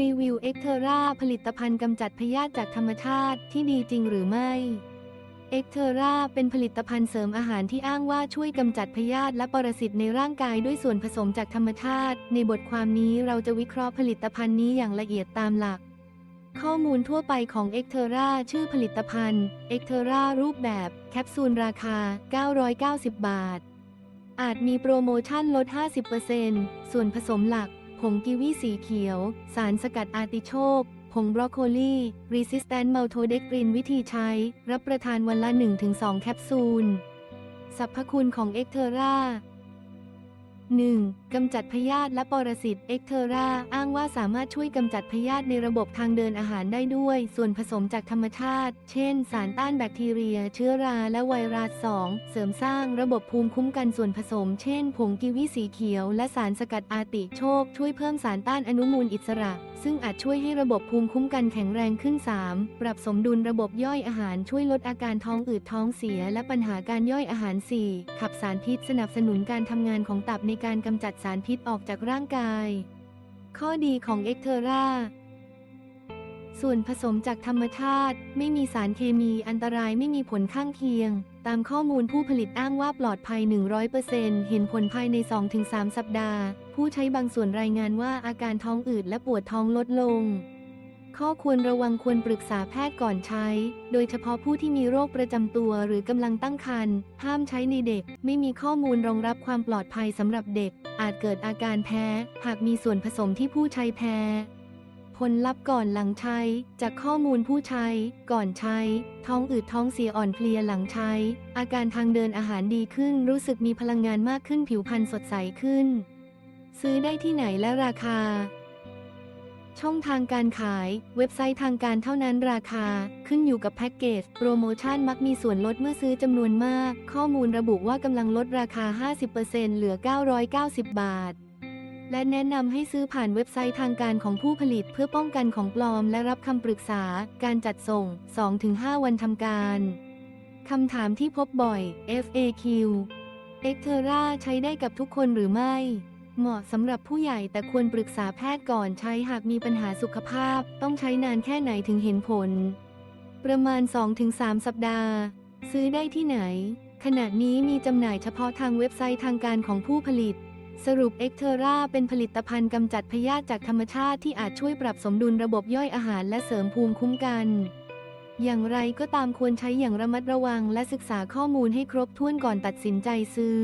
รีวิวเอ็กเทราผลิตภัณฑ์กำจัดพยาธิจากธรรมชาติที่ดีจริงหรือไม่เอ็กเทราเป็นผลิตภัณฑ์เสริมอาหารที่อ้างว่าช่วยกำจัดพยาธิและปรสิตในร่างกายด้วยส่วนผสมจากธรรมชาติ ในบทความนี้เราจะวิเคราะห์ผลิตภัณฑ์นี้อย่างละเอียดตามหลัก ข้อมูลทั่วไปของเอ็กเทราชื่อผลิตภัณฑ์เอ็กเทรารูปแบบ แคปซูลราคา 990 บาท อาจมีโปรโมชั่นลด 50%ส่วนผสมหลัก ผงกีวีสีเขียว สารสกัดอาร์ติโชกผงบรอกโคลี Resistant Maltodextrin วิธีใช้ รับประทานวันละ 1-2 แคปซูลสรรพคุณของเอ็กเทอร่า 1. กำจัดพยาธิและปรสิตเอ็กเทราอ้างว่าสามารถช่วยกำจัดพยาธิในระบบทางเดินอาหารได้ด้วย ส่วนผสมจากธรรมชาติ เช่น สารต้านแบคทีเรีย เชื้อราและไวรัส 2. เสริมสร้างระบบภูมิคุ้มกันส่วนผสม เช่น ผงกิวิสีเขียว และสารสกัดอาติโชค ช่วยเพิ่มสารต้านอนุมูลอิสระ ซึ่งอาจช่วยให้ระบบภูมิคุ้มกันแข็งแรงขึ้น 3. ปรับสมดุลระบบย่อยอาหารช่วยลดอาการท้องอืดท้องเสีย และปัญหาการย่อยอาหาร 4. ขับสารพิษสนับสนุนการทำงานของตับในการกำจัดสารพิษออกจากร่างกาย ข้อดีของเอ็กเทราส่วนผสมจากธรรมชาติไม่มีสารเคมีอันตรายไม่มีผลข้างเคียง ตามข้อมูลผู้ผลิตอ้างว่าปลอดภัย 100%เห็นผลภายใน 2-3 สัปดาห์ ผู้ใช้บางส่วนรายงานว่าอาการท้องอืดและปวดท้องลดลง ข้อควรระวังควรปรึกษาแพทย์ก่อนใช้ โดยเฉพาะผู้ที่มีโรคประจำตัวหรือกำลังตั้งครรภ์ ห้ามใช้ในเด็ก ไม่มีข้อมูลรองรับความปลอดภัยสำหรับเด็ก อาจเกิดอาการแพ้ หากมีส่วนผสมที่ผู้ใช้แพ้ผลลัพธ์ก่อนหลังใช้ จากข้อมูลผู้ใช้ ก่อนใช้ ท้องอืดท้องเสียอ่อนเพลียหลังใช้ อาการทางเดินอาหารดีขึ้น รู้สึกมีพลังงานมากขึ้นผิวพรรณสดใสขึ้น ซื้อได้ที่ไหนและราคา ช่องทางการขาย เว็บไซต์ทางการเท่านั้นราคา ขึ้นอยู่กับแพ็กเกจ โปรโมชั่นมักมีส่วนลดเมื่อซื้อจำนวนมาก ข้อมูลระบุว่ากำลังลดราคา 50%เหลือ 990 บาท และแนะนำให้ซื้อผ่านเว็บไซต์ทางการของผู้ผลิตเพื่อป้องกันของปลอมและรับคำปรึกษา การจัดส่ง 2-5 วันทำการคำถามที่พบบ่อย FAQ เอ็กเทราใช้ได้กับทุกคนหรือไม่ เหมาะสำหรับผู้ใหญ่แต่ควรปรึกษาแพทย์ก่อนใช้หากมีปัญหาสุขภาพ ต้องใช้นานแค่ไหนถึงเห็นผล ประมาณ 2-3 สัปดาห์ ซื้อได้ที่ไหน ขณะนี้มีจำหน่ายเฉพาะทางเว็บไซต์ทางการของผู้ผลิต สรุปเอ็กเทราเป็นผลิตภัณฑ์กำจัดพยาธิจากธรรมชาติที่อาจช่วยปรับสมดุลระบบย่อยอาหารและเสริมภูมิคุ้มกันอย่างไรก็ตามควรใช้อย่างระมัดระวังและศึกษาข้อมูลให้ครบถ้วนก่อนตัดสินใจซื้อ